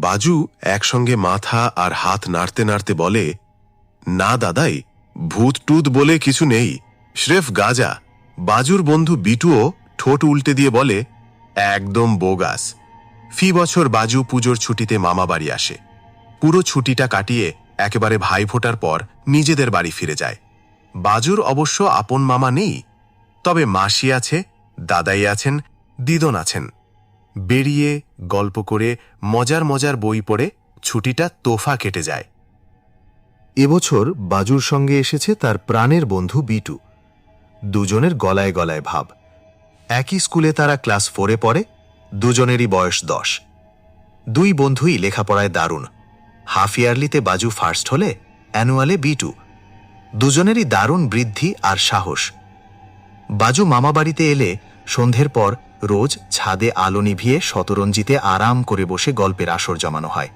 বাজু একসঙ্গে মাথা আর হাত নাড়তে নাড়তে বলে, না দাদাই, ভূত টুত বলে কিছু নেই। স্রেফ গাজা, বাজুর বন্ধু বিটুও ঠোঁট উল্টে দিয়ে বলে, একদম বোগাস। ফি বছর বাজু পুজোর ছুটিতে মামা বাড়ি আসে। পুরো ছুটিটা কাটিয়ে একেবারে ভাই ফোটার পর নিজেদের বাড়ি ফিরে যায়। বাজুর অবশ্য আপন মামা নেই। তবে মাসি আছে, দাদাই আছেন, দিদন আছেন। বেরিয়ে গল্প করে মজার মজার বই পড়ে ছুটিটা তোফা কেটে যায়। এবছর বাজুর সঙ্গে এসেছে তার প্রাণের বন্ধু বিটু। দুজনের গলায় গলায় ভাব। একই স্কুলে তারা ক্লাস ফোরে পড়ে, দুজনেরই বয়স দশ। দুই বন্ধুই লেখাপড়ায় দারুণ। হাফ ইয়ারলিতে বাজু ফার্স্ট হলে, অ্যানুয়ালে বিটু। দুজনেরই দারুণ বৃদ্ধি আর সাহস। বাজু মামাবাড়িতে এলে সন্ধ্যের পর রোজ ছাদে আলো নিভিয়ে শতরঞ্জিতে আরাম করে বসে গল্পের আসর জমানো হয়।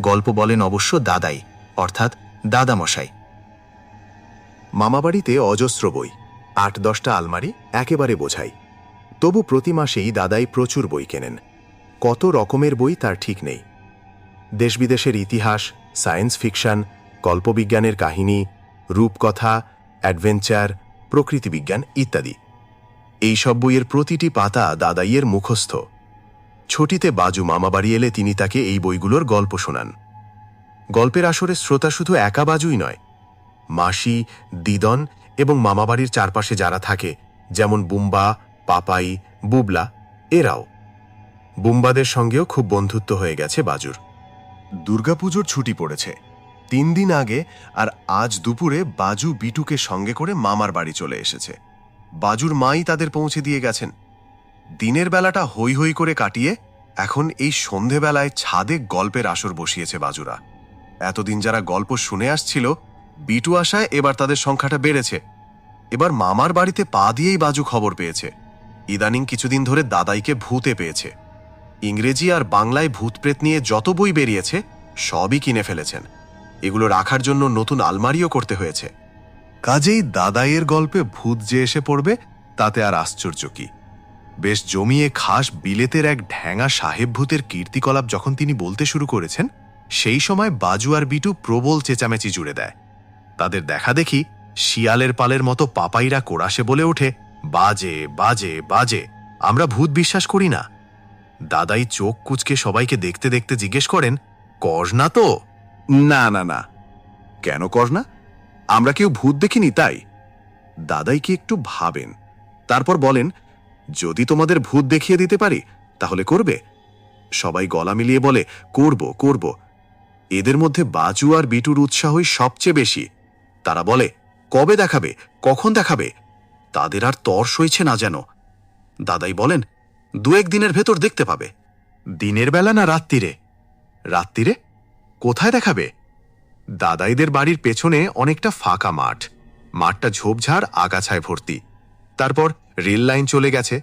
গল্প বলেন অবশ্য দাদাই, অর্থাৎ দাদামশাই। মামাবাড়িতে অজস্র বই, আট দশটা আলমারি একেবারে বোঝাই। তবু প্রতি মাসেই দাদাই প্রচুর বই কেনেন। কত রকমের বই তার ঠিক নেই। দেশ বিদেশের ইতিহাস, সায়েন্স ফিকশন কল্পবিজ্ঞানের কাহিনী, রূপকথা, অ্যাডভেঞ্চার, প্রকৃতিবিজ্ঞান ইত্যাদি। এই সব বইয়ের প্রতিটি পাতা দাদাইয়ের মুখস্থ। ছুটিতে বাজু মামাবাড়ি এলে তিনি তাকে এই বইগুলোর গল্প শোনান। গল্পের আসরে শ্রোতা শুধু একা বাজুই নয়, মাসি, দিদন এবং মামাবাড়ির চারপাশে যারা থাকে, যেমন বুম্বা, পাপাই, বুবলা, এরাও। বুম্বাদের সঙ্গেও খুব বন্ধুত্ব হয়ে গেছে বাজুর। দুর্গাপুজোর ছুটি পড়েছে। তিন দিন আগে আর আজ দুপুরে বাজু বিটুকে সঙ্গে করে মামার বাড়ি চলে এসেছে। বাজুর মাই তাদের পৌঁছে দিয়ে গেছেন। দিনের বেলাটা হই হই করে কাটিয়ে এখন এই সন্ধেবেলায় ছাদে গল্পের আসর বসিয়েছে বাজুরা। এতদিন যারা গল্প শুনে আসছিল, বিটু আসায় এবার তাদের সংখ্যাটা বেড়েছে। এবার মামার বাড়িতে পা দিয়েই বাজু খবর পেয়েছে। ইদানিং কিছুদিন ধরে দাদাইকে ভূতে পেয়েছে। ইংরেজি আর বাংলায় ভূতপ্রেত নিয়ে যত বই বেরিয়েছে, সবই কিনে ফেলেছেন। এগুলো রাখার জন্য নতুন আলমারিও করতে হয়েছে। কাজেই দাদাইয়ের গল্পে ভূত যে এসে পড়বে, তাতে আর আশ্চর্য কি? বেশ জমিয়ে খাস বিলেতের এক ঢ্যাঙা সাহেব ভূতের কীর্তিকলাপ যখন তিনি বলতে শুরু করেছেন, সেই সময় বাজু আর বিটু প্রবল চেঁচামেচি জুড়ে দেয়। তাদের দেখা দেখি শিয়ালের পালের মতো পাপাইরা কোরাসে বলে ওঠে, বাজে বাজে বাজে, আমরা ভূত বিশ্বাস করি না। দাদাই চোখ কুচকে সবাইকে দেখতে দেখতে জিজ্ঞেস করেন কর না তো? না না না। কেন কর না আমরা কেউ ভূত দেখিনি, তাই? দাদাই কি একটু ভাবেন। তারপর বলেন, যদি তোমাদের ভূত দেখিয়ে দিতে পারি, তাহলে করবে। সবাই গলা মিলিয়ে বলে, করব করব। এদের মধ্যে বাজু আর বিটুর উৎসাহই সবচেয়ে বেশি। তারা বলে, কবে দেখাবে? কখন দেখাবে? তাদের আর তর সইছে না যেন। দাদাই বলেন দু এক দিনের ভেতর দেখতে পাবে। দিনের বেলা না রাত্রিরে রাত্রিরে কোথায় দেখাবে? দাদাইদের বাড়ির পেছনে অনেকটা ফাঁকা মাঠ। মাঠটা ঝোপঝাড়, আগাছায় ভর্তি। তারপর রেল লাইন চলে গেছে।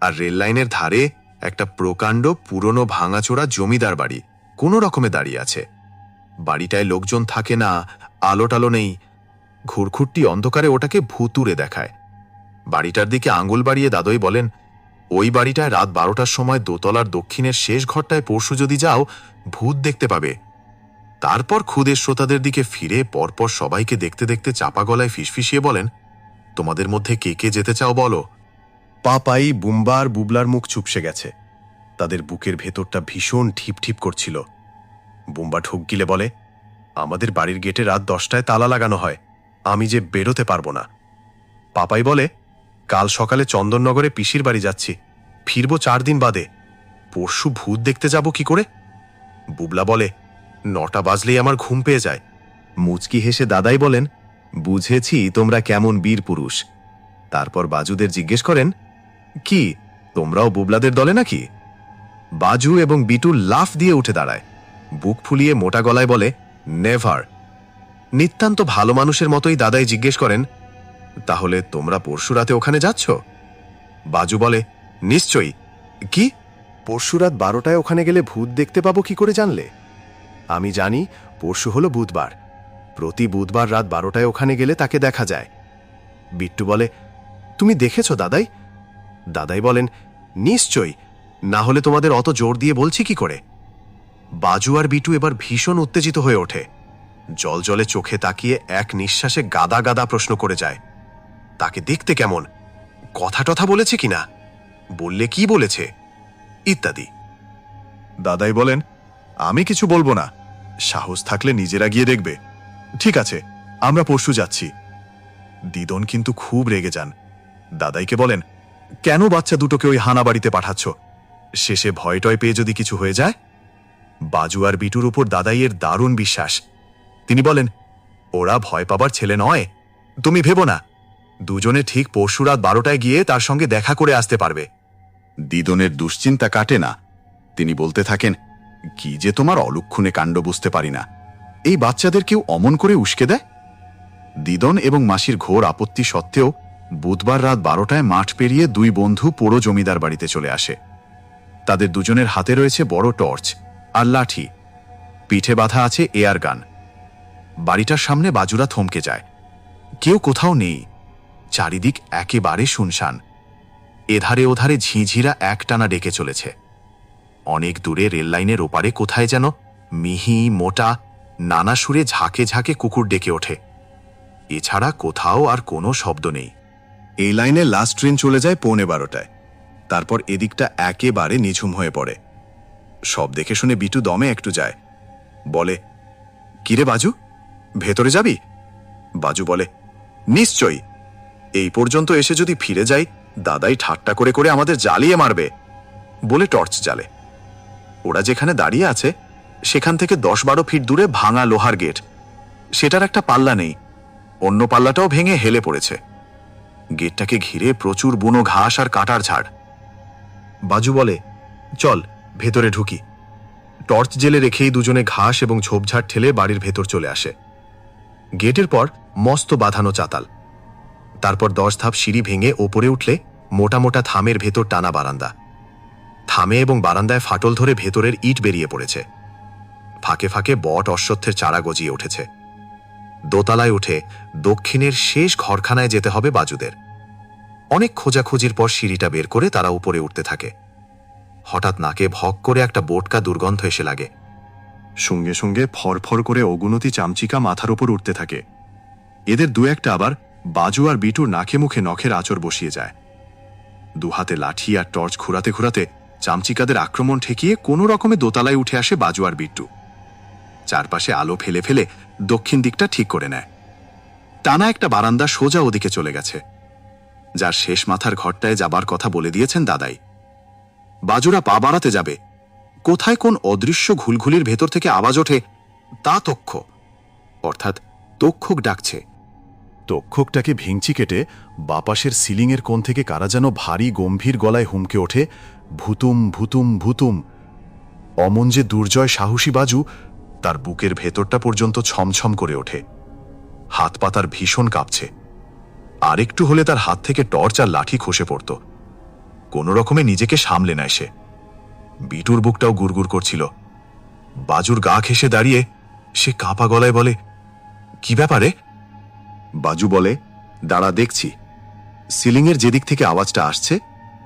আর রেল লাইনের ধারে একটা প্রকাণ্ড পুরনো ভাঙাচোরা জমিদার বাড়ি। কোনো রকমে দাঁড়িয়ে আছে। বাড়িটায় লোকজন থাকে না আলো টালো নেই। ঘুরঘুরটি অন্ধকারে ওটাকে ভুতুরে দেখায়। বাড়িটার দিকে আঙুল বাড়িয়ে দাদই বলেন, ওই বাড়িটায় রাত বারোটার সময় দোতলার দক্ষিণের শেষ ঘরটায় পরশু যদি যাও, ভূত দেখতে পাবে। তারপর খুদের শ্রোতাদের দিকে ফিরে পরপর সবাইকে দেখতে দেখতে চাপা গলায় ফিসফিসিয়ে বলেন, তোমাদের মধ্যে কে কে যেতে চাও বলো? পাপাই বুম্বার বুবলার মুখ চুপসে গেছে। তাদের বুকের ভেতরটা ভীষণ ঠিপ ঠিপ করছিল। বুম্বা ঠুক গিলে বলে, আমাদের বাড়ির গেটে রাত দশটায় তালা লাগানো হয়। আমি যে বেরোতে পারব না। পাপাই বলে, কাল সকালে চন্দননগরে পিসির বাড়ি যাচ্ছি। ফিরবো চার দিন বাদে। পরশু ভূত দেখতে যাব কি করে? বুবলা বলে নটা বাজলেই আমার ঘুম পেয়ে যায়। মুচকি হেসে দাদাই বলেন, বুঝেছি তোমরা কেমন বীর পুরুষ। তারপর বাজুদের জিজ্ঞেস করেন, কি, তোমরাও বুবলাদের দলে নাকি? বাজু এবং বিটু লাফ দিয়ে উঠে দাঁড়ায়। বুক ফুলিয়ে মোটা গলায় বলে, নেভার। নিতান্ত ভালো মানুষের মতোই দাদাই জিজ্ঞেস করেন, তাহলে তোমরা পরশু রাতে ওখানে যাচ্ছ? বাজু বলে, নিশ্চয়ই। কি? পরশু রাত বারোটায় ওখানে গেলে ভূত দেখতে পাবো কি করে জানলে? আমি জানি পরশু হলো বুধবার। প্রতি বুধবার রাত বারোটায় ওখানে গেলে তাকে দেখা যায়। বিট্টু বলে, তুমি দেখেছ দাদাই? দাদাই বলেন, নিশ্চয়ই। না হলে তোমাদের অত জোর দিয়ে বলছি কি করে? বাজু আর বিটু এবার ভীষণ উত্তেজিত হয়ে ওঠে। জল জলে চোখে তাকিয়ে এক নিঃশ্বাসে গাদা গাদা প্রশ্ন করে যায়, তাকে দেখতে কেমন? কথা টথা বলেছে কিনা বললে কি বলেছে? ইত্যাদি। দাদাই বলেন, আমি কিছু বলব না। সাহস থাকলে নিজেরা গিয়ে দেখবে। ঠিক আছে, আমরা পরশু যাচ্ছি। দিদন কিন্তু খুব রেগে যান। দাদাইকে বলেন, কেন বাচ্চা দুটোকে ওই হানা বাড়িতে পাঠাচ্ছ? শেষে ভয় টয় পেয়ে যদি কিছু হয়ে যায়? বাজু আর বিটুর উপর দাদাইয়ের দারুণ বিশ্বাস। তিনি বলেন, ওরা ভয় পাবার ছেলে নয়। তুমি ভেবো না, দুজনে ঠিক পরশু রাত বারোটায় গিয়ে তার সঙ্গে দেখা করে আসতে পারবে। দিদনের দুশ্চিন্তা কাটে না। তিনি বলতে থাকেন কি যে তোমার অলক্ষণে কাণ্ড বুঝতে পারি না। এই বাচ্চাদের কেউ অমন করে উস্কে দেয়? দিদন এবং মাসির ঘোর আপত্তি সত্ত্বেও বুধবার রাত বারোটায় মাঠ পেরিয়ে দুই বন্ধু পোড়ো জমিদার বাড়িতে চলে আসে। তাদের দুজনের হাতে রয়েছে বড় টর্চ আর লাঠি। পিঠে বাঁধা আছে এয়ার গান। বাড়িটার সামনে বাজুরা থমকে যায়। কেউ কোথাও নেই। চারিদিক একেবারে শুনশান। এধারে ওধারে ঝিঝিরা একটানা ডেকে চলেছে। অনেক দূরে রেললাইনের ওপারে কোথায় যেন মিহি, মোটা, নানা সুরে ঝাঁকে ঝাঁকে কুকুর ডেকে ওঠে। এছাড়া কোথাও আর কোনো শব্দ নেই। এই লাইনে লাস্ট ট্রেন চলে যায় পৌনে বারোটায়। তারপর এদিকটা একেবারে নিঝুম হয়ে পড়ে। সব দেখে শুনে বিটু দমে একটু যায়। বলে, কিরে বাজু? ভেতরে যাবি? বাজু বলে, নিশ্চয়ই। এই পর্যন্ত এসে যদি ফিরে যাই, দাদাই ঠাট্টা করে করে আমাদের জ্বালিয়ে মারবে। বলে টর্চ জ্বালে। ওরা যেখানে দাঁড়িয়ে আছে, সেখান থেকে দশ বারো ফিট দূরে ভাঙা লোহার গেট। সেটার একটা পাল্লা নেই। অন্য পাল্লাটাও ভেঙে হেলে পড়েছে। গেটটাকে ঘিরে প্রচুর বুনো ঘাস আর কাটার ঝাড়। বাজু বলে, চল, ভেতরে ঢুকি। টর্চ জেলে রেখেই দুজনে ঘাস এবং ঝোপঝাড় ঠেলে বাড়ির ভেতর চলে আসে। গেটের পর মস্ত বাঁধানো চাতাল। তারপর দশ ধাপ সিঁড়ি ভেঙে ওপরে উঠলে মোটা মোটা থামের ভেতর টানা বারান্দা। থামে এবং বারান্দায় ফাটল ধরে ভেতরের ইট বেরিয়ে পড়েছে। ফাঁকে ফাঁকে বট অশ্বত্থের চারা গজিয়ে উঠেছে। দোতলায় উঠে দক্ষিণের শেষ ঘরখানায় যেতে হবে বাজুদের। অনেক খোঁজাখুঁজির পর সিঁড়িটা বের করে তারা উপরে উঠতে থাকে। হঠাৎ নাকে ভক করে একটা বোটকা দুর্গন্ধ এসে লাগে। সঙ্গে সঙ্গে ফরফর করে অগুনতি চামচিকা মাথার উপর উঠতে থাকে। এদের দু একটা আবার বাজু আর বিটুর নাকে মুখে নখের আচর বসিয়ে যায়। দুহাতে লাঠি আর টর্চ ঘুরাতে ঘুরাতে চামচিকাদের আক্রমণ ঠেকিয়ে কোনো রকমে দোতলায় উঠে আসে বাজু আর বিট্টু। চারপাশে আলো ফেলে ফেলে দক্ষিণ দিকটা ঠিক করে নেয়। টানা একটা বারান্দা সোজা ওদিকে চলে গেছে। যার শেষ মাথার ঘরটায় যাবার কথা বলে দিয়েছেন দাদাই। বাজুরা পা বাড়াতে যাবে। কোথায় কোন অদৃশ্য ঘুলঘুলির ভেতর থেকে আওয়াজ ওঠে তা তক্ষ। অর্থাৎ তক্ষক ডাকছে। তক্ষকটাকে ভেঙচি কেটে বাপাসের সিলিংয়ের কোণ থেকে কারা যেন ভারী গম্ভীর গলায় হুমকে ওঠে ভুতুম ভুতুম ভুতুম। অমন যে দুর্জয় সাহসী বাজু, তার বুকের ভেতরটা পর্যন্ত ছমছম করে ওঠে। হাত পাতার ভীষণ কাঁপছে। আরেকটু হলে তার হাত থেকে টর্চ আর লাঠি খসে পড়ত। কোনো রকমে নিজেকে সামলে নেয় সে। বিটুর বুকটাও গুড়গুড় করছিল। বাজুর গা ঘেসে দাঁড়িয়ে সে কাঁপা গলায় বলে, কি ব্যাপারে? বাজু বলে, দাঁড়া, দেখছি। সিলিংয়ের যেদিক থেকে আওয়াজটা আসছে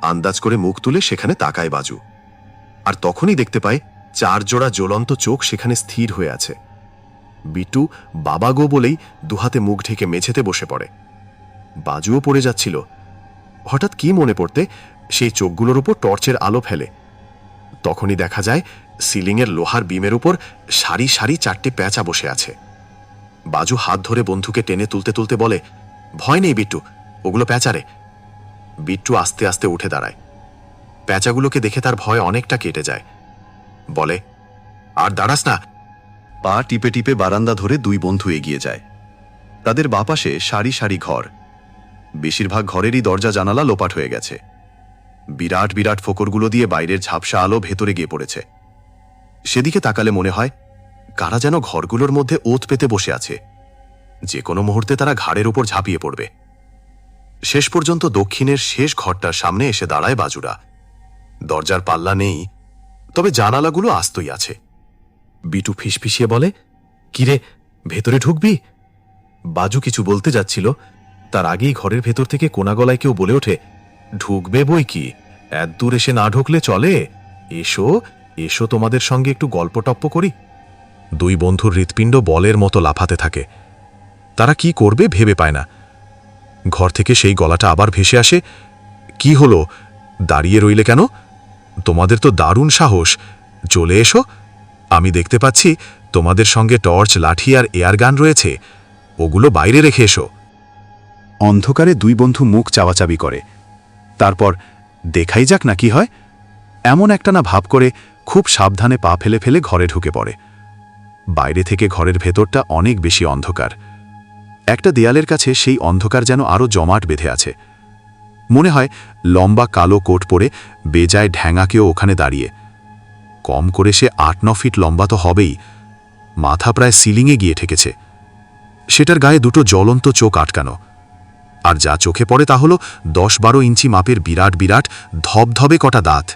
আন্দাজ করে মুখ তুলে সেখানে তাকায় বাজু। আর তখনই দেখতে পায়, চার জোড়া জ্বলন্ত চোখ সেখানে স্থির হয়ে আছে। বিটু বাবা গো বলেই দুহাতে মুখ ঢেকে মেঝেতে বসে পড়ে। বাজুও পড়ে যাচ্ছিল। হঠাৎ কি মনে পড়তে, সেই চোখগুলোর উপর টর্চের আলো ফেলে। তখনই দেখা যায়, সিলিংয়ের লোহার বিমের উপর সারি সারি চারটে প্যাঁচা বসে আছে। বাজু হাত ধরে বন্ধুকে টেনে তুলতে তুলতে বলে, ভয় নেই বিট্টু ওগুলো প্যাঁচারে বিট্টু আস্তে আস্তে উঠে দাঁড়ায়। প্যাঁচাগুলোকে দেখে তার ভয় অনেকটা কেটে যায়। বলে, আর দাঁড়াস না। পা টিপে টিপে বারান্দা ধরে দুই বন্ধু এগিয়ে যায়। তাদের বাপাশে সারি সারি ঘর। বেশিরভাগ ঘরেরই দরজা জানালা লোপাট হয়ে গেছে। বিরাট বিরাট ফোকরগুলো দিয়ে বাইরের ঝাপসা আলো ভেতরে গিয়ে পড়েছে। সেদিকে তাকালে মনে হয়, কারা যেন ঘরগুলোর মধ্যে ওত পেতে বসে আছে। যে কোনো মুহূর্তে তারা ঘাড়ের উপর ঝাঁপিয়ে পড়বে। শেষ পর্যন্ত দক্ষিণের শেষ ঘরটার সামনে এসে দাঁড়ায় বাজুরা। দরজার পাল্লা নেই, তবে জানালাগুলো আস্তই আছে। বিটু ফিসফিসিয়ে বলে, কিরে, ভেতরে ঢুকবি? বাজু কিছু বলতে যাচ্ছিল। তার আগেই ঘরের ভেতর থেকে কোনা গলায় কেউ বলে ওঠে, ঢুকবে বই কি? এত দূর এসে না ঢুকলে চলে? এসো এসো তোমাদের সঙ্গে একটু গল্প টপ্প করি। দুই বন্ধুর হৃৎপিণ্ড বলের মতো লাফাতে থাকে। তারা কি করবে ভেবে পায় না। ঘর থেকে সেই গলাটা আবার ভেসে আসে। কি হলো? দাঁড়িয়ে রইলে কেন? তোমাদের তো দারুণ সাহস। চলে এসো। আমি দেখতে পাচ্ছি তোমাদের সঙ্গে টর্চ, লাঠি আর এয়ার গান রয়েছে। ওগুলো বাইরে রেখে এসো। অন্ধকারে দুই বন্ধু মুখ চাওয়াচাবি করে। তারপর, দেখাই যাক না কি হয়। এমন একটা না ভাব করে খুব সাবধানে পা ফেলে ফেলে ঘরে ঢুকে পড়ে। বাইরে থেকে ঘরের ভেতরটা অনেক বেশি অন্ধকার। একটা দেয়ালের কাছে সেই অন্ধকার যেন আরও জমাট বেঁধে আছে। মনে হয় লম্বা কালো কোট পরে বেজায় ঢ্যাঙাকেও ওখানে দাঁড়িয়ে। কম করে সে আট ন ফিট লম্বা তো হবেই। মাথা প্রায় সিলিংয়ে গিয়ে ঠেকেছে। সেটার গায়ে দুটো জ্বলন্ত চোখ আটকানো। আর যা চোখে পড়ে তা হল দশ বারো ইঞ্চি মাপের বিরাট বিরাট ধবধবে কটা দাঁত।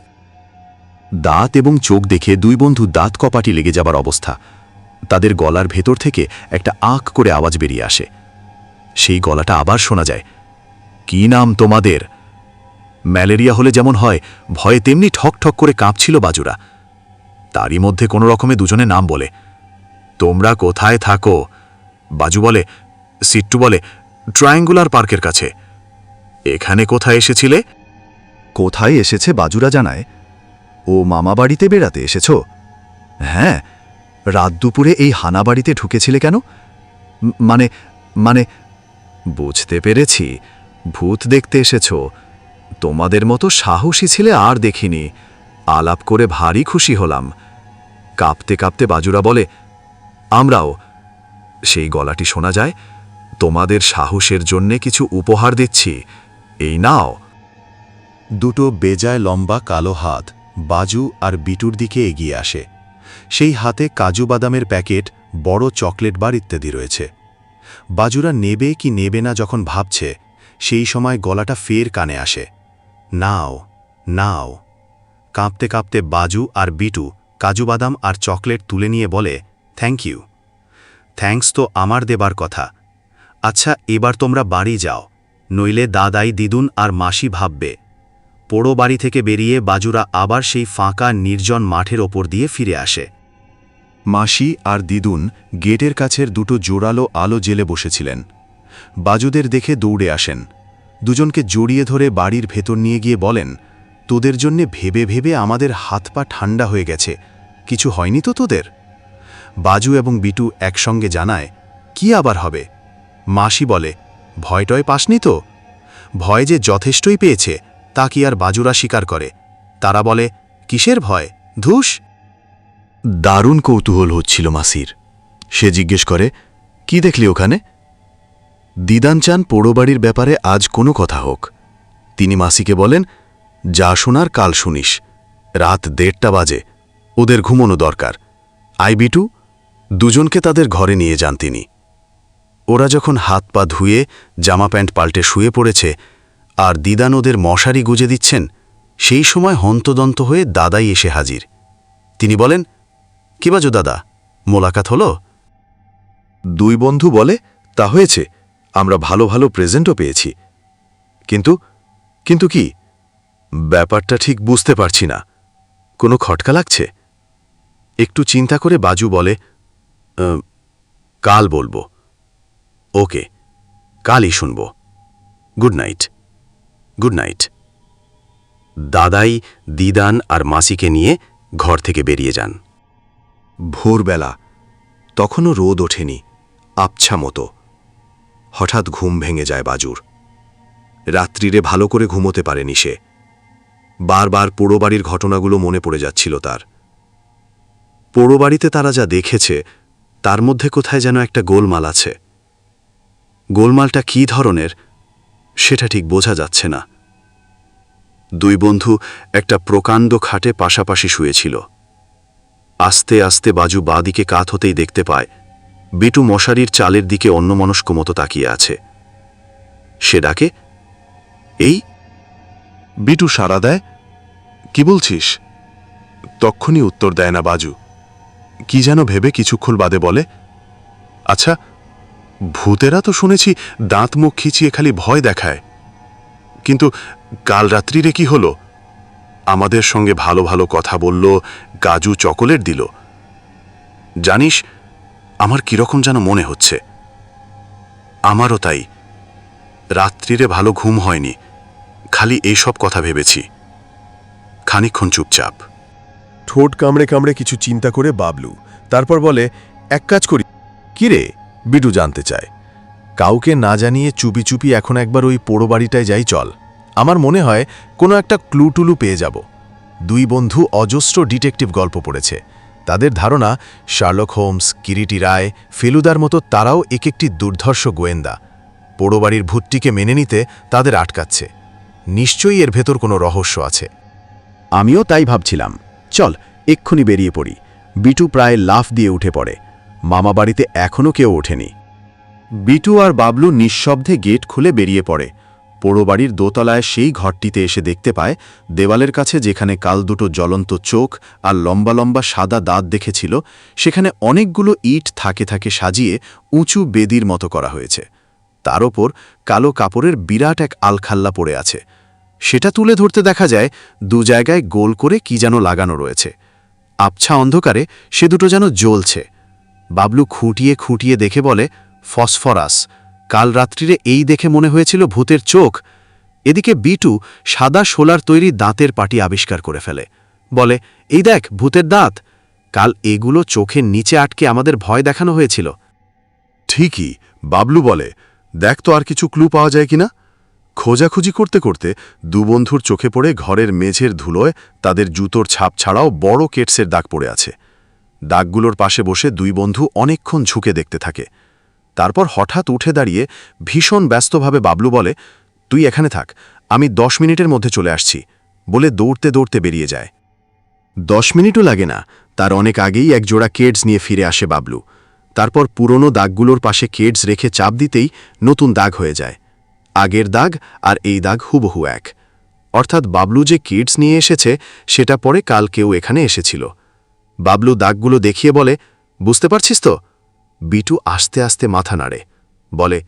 দাঁত এবং চোখ দেখে দুই বন্ধু দাঁত কপাটি লেগে যাবার অবস্থা। তাদের গলার ভেতর থেকে একটা আঁক করে আওয়াজ বেরিয়ে আসে। সেই গলাটা আবার শোনা যায়। কি নাম তোমাদের? ম্যালেরিয়া হলে যেমন হয়, ভয়ে তেমনি ঠক ঠক করে কাঁপছিল বাজুরা। তারই মধ্যে কোনো রকমে দুজনে নাম বলে। তোমরা কোথায় থাকো? বাজু বলে, সিট্টু বলে, ট্রায়াঙ্গুলার পার্কের কাছে। এখানে কোথায় এসেছিলে? কোথায় এসেছে বাজুরা জানায়? ও মামা বাড়িতে বেড়াতে এসেছ? হ্যাঁ রাত দুপুরে এই হানাবাড়িতে ঢুকেছিলে কেন? মানে মানে বুঝতে পেরেছি। ভূত দেখতে এসেছ। তোমাদের মতো সাহসী ছিলে আর দেখিনি। আলাপ করে ভারী খুশি হলাম। কাঁপতে কাঁপতে বাজুরা বলে, আমরাও। সেই গলাটি শোনা যায়, তোমাদের সাহসের জন্যে কিছু উপহার দিচ্ছি। এই নাও। দুটো বেজায় লম্বা কালো হাত বাজু আর বিটুর দিকে এগিয়ে আসে। সেই হাতে কাজু বাদামের প্যাকেট, বড় চকলেট বার ইত্যাদি রয়েছে। বাজুরা নেবে কি নেবে না যখন ভাবছে, সেই সময় গলাটা ফের কানে আসে। নাও নাও। কাঁপতে কাঁপতে বাজু আর বিটু কাজু বাদাম আর চকলেট তুলে নিয়ে বলে, থ্যাংক ইউ। থ্যাংকস তো আমার দেবার কথা। আচ্ছা এবার তোমরা বাড়ি যাও। নইলে দাদাই, দিদুন আর মাসি ভাববে। পোড়ো বাড়ি থেকে বেরিয়ে বাজুরা আবার সেই ফাঁকা নির্জন মাঠের ওপর দিয়ে ফিরে আসে। মাসি আর দিদুন গেটের কাছের দুটো জোরালো আলো জেলে বসেছিলেন। বাজুদের দেখে দৌড়ে আসেন। দুজনকে জড়িয়ে ধরে বাড়ির ভেতর নিয়ে গিয়ে বলেন, তোদের জন্যে ভেবে ভেবে আমাদের হাত পা ঠান্ডা হয়ে গেছে। কিছু হয়নি তো তোদের? বাজু এবং বিটু একসঙ্গে জানায়, কি আবার হবে? মাসি বলে ভয়টয় পাসনি তো? ভয় যে যথেষ্টই পেয়েছে, তা কি আর বাজুরা স্বীকার করে? তারা বলে, কিসের ভয়? ধুস! দারুণ কৌতূহল হচ্ছিল মাসির। সে জিজ্ঞেস করে, কি দেখলি ওখানে? দিদান চান পোড়োবাড়ির ব্যাপারে আজ কোনো কথা হোক। তিনি মাসিকে বলেন, যা শোনার কাল শুনিস। রাত দেড়টা বাজে। ওদের ঘুমোনো দরকার। আই বিটু, দুজনকে তাদের ঘরে নিয়ে যান তিনি। ওরা যখন হাত পা ধুয়ে জামা প্যান্ট পাল্টে শুয়ে পড়েছে, আর দিদান ওদের মশারি গুজে দিচ্ছেন, সেই সময় হন্তদন্ত হয়ে দাদাই এসে হাজির। তিনি বলেন কি বাজো দাদা? মোলাকাত হলো? দুই বন্ধু বলে, তা হয়েছে, আমরা ভালো ভালো প্রেজেন্টও পেয়েছি। কিন্তু কিন্তু কি? ব্যাপারটা ঠিক বুঝতে পারছি না। কোনো খটকা লাগছে? একটু চিন্তা করে বাজু বলে কাল বলব। ওকে, কালই শুনব। Good night good night. দাদাই, দিদান আর মাসিকে নিয়ে ঘর থেকে বেরিয়ে যান। ভোরবেলা, তখনও রোদ ওঠেনি, আবছা মতো। হঠাৎ ঘুম ভেঙে যায় বাজুর। রাত্রিরে ভালো করে ঘুমোতে পারেনি সে। বারবার পোড়োবাড়ির ঘটনাগুলো মনে পড়ে যাচ্ছিল তার। পোড়োবাড়িতে তারা যা দেখেছে, তার মধ্যে কোথায় যেন একটা গোলমাল আছে। গোলমালটা কী ধরনের, সেটা ঠিক বোঝা যাচ্ছে না। দুই বন্ধু একটা প্রকাণ্ড খাটে পাশাপাশি শুয়েছিল। আস্তে আস্তে বাজু বাদিকে কাত হতেই দেখতে পায়, বিটু মশারির চালের দিকে অন্যমনস্ক মতো তাকিয়ে আছে। সে ডাকে, এই? বিটু সাড়া দেয়, কি বলছিস? তক্ষুনি উত্তর দেয় না বাজু, কি যেন ভেবে কিছুক্ষণ বাদে বলে আচ্ছা ভূতেরা তো শুনেছি দাঁত মুখ খিচিয়ে খালি ভয় দেখায়, কিন্তু কাল রাত্রিরে কি হলো? আমাদের সঙ্গে ভালো ভালো কথা বলল, গাজু চকোলেট দিল। জানিস, আমার কীরকম যেন মনে হচ্ছে। আমারও তাই। রাত্রিরে ভালো ঘুম হয়নি। খালি এইসব কথা ভেবেছি। খানিক্ষণ চুপচাপ। ঠোঁট কামড়ে কামড়ে কিছু চিন্তা করে বাবলু। তারপর বলে, এক কাজ করি। কিরে? বিটু জানতে চায়। কাউকে না জানিয়ে চুপি চুপি এখন একবার ওই পোড়ো বাড়িটায় যাই চল। আমার মনে হয় কোনো একটা ক্লু টুলু পেয়ে যাব। দুই বন্ধু অজস্র ডিটেকটিভ গল্প পড়েছে। তাদের ধারণা, শার্লক হোমস, কিরিটি রায়, ফেলুদার মতো তারাও এক একটি দুর্ধর্ষ গোয়েন্দা। পোড়ো বাড়ির ভূতটিকে মেনে নিতে তাদের আটকাচ্ছে। নিশ্চয়ই এর ভেতর কোনো রহস্য আছে। আমিও তাই ভাবছিলাম। চল, এক্ষুনি বেরিয়ে পড়ি। বিটু প্রায় লাফ দিয়ে উঠে পড়ে। মামা বাড়িতে এখনও কেউ ওঠেনি। বিটু আর বাবলু নিঃশব্দে গেট খুলে বেরিয়ে পড়ে। পোড়ো বাড়ির দোতলায় সেই ঘরটিতে এসে দেখতে পায়, দেওয়ালের কাছে যেখানে কাল দুটো জ্বলন্ত চোখ আর লম্বা লম্বা সাদা দাঁত দেখেছিল, সেখানে অনেকগুলো ইট থাকে থাকে সাজিয়ে উঁচু বেদির মতো করা হয়েছে। তার ওপর কালো কাপড়ের বিরাট এক আলখাল্লা পড়ে আছে। সেটা তুলে ধরতে দেখা যায়, দু জায়গায় গোল করে কি যেন লাগানো রয়েছে। আবছা অন্ধকারে সে দুটো যেন জ্বলছে। বাবলু খুঁটিয়ে খুঁটিয়ে দেখে বলে, ফসফরাস। কাল রাত্রিরে এই দেখে মনে হয়েছিল ভূতের চোখ। এদিকে বিটু সাদা শোলার তৈরি দাঁতের পাটি আবিষ্কার করে ফেলে। বলে, এই দেখ, ভূতের দাঁত। কাল এগুলো চোখের নিচে আটকে আমাদের ভয় দেখানো হয়েছিল। ঠিকই, বাবলু বলে, দেখ তো আর কিছু ক্লু পাওয়া যায় কিনা। খোঁজাখুঁজি করতে করতে দু বন্ধুর চোখে পড়ে ঘরের মেঝের ধুলোয় তাদের জুতোর ছাপ ছাড়াও বড় কেটসের দাগ পড়ে আছে। দাগগুলোর পাশে বসে দুই বন্ধু অনেকক্ষণ ঝুঁকে দেখতে থাকে। তারপর হঠাৎ উঠে দাঁড়িয়ে ভীষণ ব্যস্তভাবে বাবলু বলে, তুই এখানে থাক, আমি দশ মিনিটের মধ্যে চলে আসছি, বলে দৌড়তে দৌড়তে বেরিয়ে যায়। দশ মিনিটও লাগে না, তার অনেক আগেই এক জোড়া কেডস নিয়ে ফিরে আসে বাবলু। তারপর পুরনো দাগগুলোর পাশে কেডস রেখে চাপ দিতেই নতুন দাগ হয়ে যায়। আগের দাগ আর এই দাগ হুবহু এক। অর্থাৎ বাবলু যে কিডস নিয়ে এসেছে, সেটা পরে কাল কেউ এখানে এসেছিল। বাবলু দাগগুলো দেখিয়ে বলে, বুঝতে পারছিস তো? বিটু আস্তে আস্তে মাথা নাড়ে, বলে,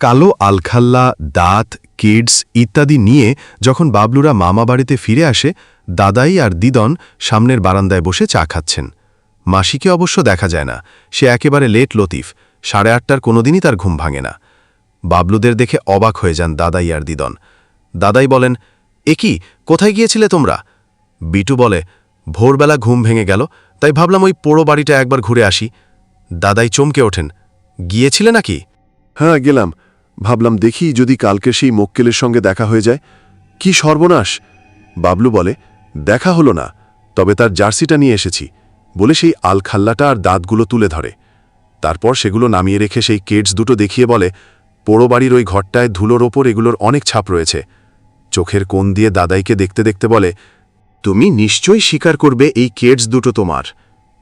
কালো আলখাল্লা, দাঁত, কিডস ইত্যাদি নিয়ে যখন বাবলুরা মামা বাড়িতে ফিরে আসে, দাদাই আর দিদন সামনের বারান্দায় বসে চা খাচ্ছেন। মাসিকে অবশ্য দেখা যায় না, সে একেবারে লেট লতিফ, সাড়ে আটটার কোনোদিনই তার ঘুম ভাঙে না। বাবলুদের দেখে অবাক হয়ে যান দাদাই আর দিদন। দাদাই বলেন, এ কি, কোথায় গিয়েছিলে তোমরা? বিটু বলে, ভোরবেলা ঘুম ভেঙে গেল, তাই ভাবলাম ওই পোড়ো বাড়িটা একবার ঘুরে আসি। দাদাই চমকে ওঠেন। গিয়েছিলে নাকি? হ্যাঁ গেলাম। ভাবলাম দেখি যদি কালকে সেই মক্কেলের সঙ্গে দেখা হয়ে যায়। কি সর্বনাশ! বাবলু বলে, দেখা হলো না, তবে তার জার্সিটা নিয়ে এসেছি। বলে সেই আলখাল্লাটা আর দাঁতগুলো তুলে ধরে। তারপর সেগুলো নামিয়ে রেখে সেই কেটস দুটো দেখিয়ে বলে পোড়ো বাড়ির ওই ঘরটায় ধুলোর ওপর এগুলোর অনেক ছাপ রয়েছে। চোখের কোণ দিয়ে দাদাইকে দেখতে দেখতে বলে, তুমি নিশ্চয়ই স্বীকার করবে এই কেডস দুটো তোমার।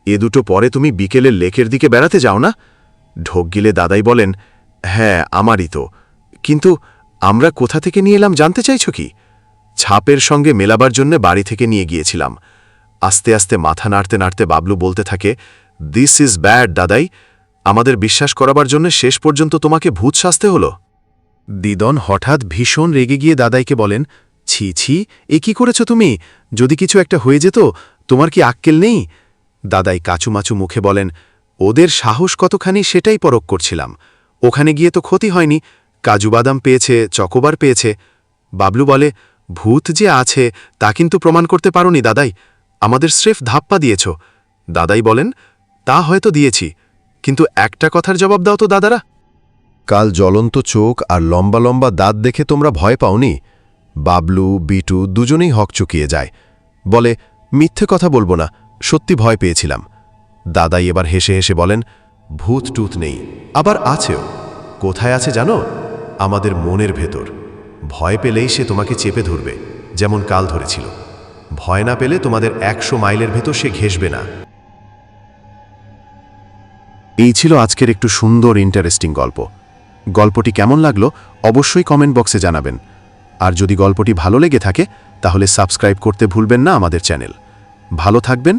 এ দুটো পরে তুমি বিকেলে লেকের দিকে বেড়াতে যাও না? ঢোক গিলে দাদাই বলেন হ্যাঁ আমারই তো। কিন্তু আমরা কোথা থেকে নিয়ে এলাম জানতে চাইছ কি? ছাপের সঙ্গে মেলাবার জন্য বাড়ি থেকে নিয়ে গিয়েছিলাম। আস্তে আস্তে মাথা নাড়তে নাড়তে বাবলু বলতে থাকে দিস ইজ ব্যাড দাদাই। আমাদের বিশ্বাস করাবার জন্য শেষ পর্যন্ত তোমাকে ভূত শাস্তে হলো? দিদন হঠাৎ ভীষণ রেগে গিয়ে দাদাইকে বলেন, ছি ছি, এ কি করেছ তুমি? যদি কিছু একটা হয়ে যেত, তোমার কি আক্কেল নেই? দাদাই কাচুমাচু মুখে বলেন, ওদের সাহস কতখানি সেটাই পরক করছিলাম। ওখানে গিয়ে তো ক্ষতি হয়নি। কাজুবাদাম পেয়েছে, চকোবার পেয়েছে। বাবলু বলে, ভূত যে আছে, তা কিন্তু প্রমাণ করতে পারোনি দাদাই। আমাদের স্রেফ ধাপ্পা দিয়েছ। দাদাই বলেন, তা হয়তো দিয়েছি। কিন্তু একটা কথার জবাব দাও তো দাদারা। কাল জ্বলন্ত চোখ আর লম্বা লম্বা দাঁত দেখে তোমরা ভয় পাওনি। বাবলু, বিটু দুজনেই হক চুকিয়ে যায়। বলে, মিথ্যে কথা বলব না। সত্যি ভয় পেয়েছিলাম। দাদাই এবার হেসে হেসে বলেন, ভূত টুত নেই। আবার আছেও। কোথায় আছে জানো? আমাদের মনের ভেতর। ভয় পেলেই সে তোমাকে চেপে ধরবে, যেমন কাল ধরেছিল। ভয় না পেলে তোমাদের একশো মাইলের ভেতর সে ঘেসবে না। এই ছিল আজকের একটু সুন্দর ইন্টারেস্টিং গল্প। গল্পটি কেমন লাগল অবশ্যই কমেন্ট বক্সে জানাবেন। আর যদি গল্পটি ভালো লেগে থাকে, তাহলে সাবস্ক্রাইব করতে ভুলবেন না আমাদের চ্যানেল। ভালো থাকবেন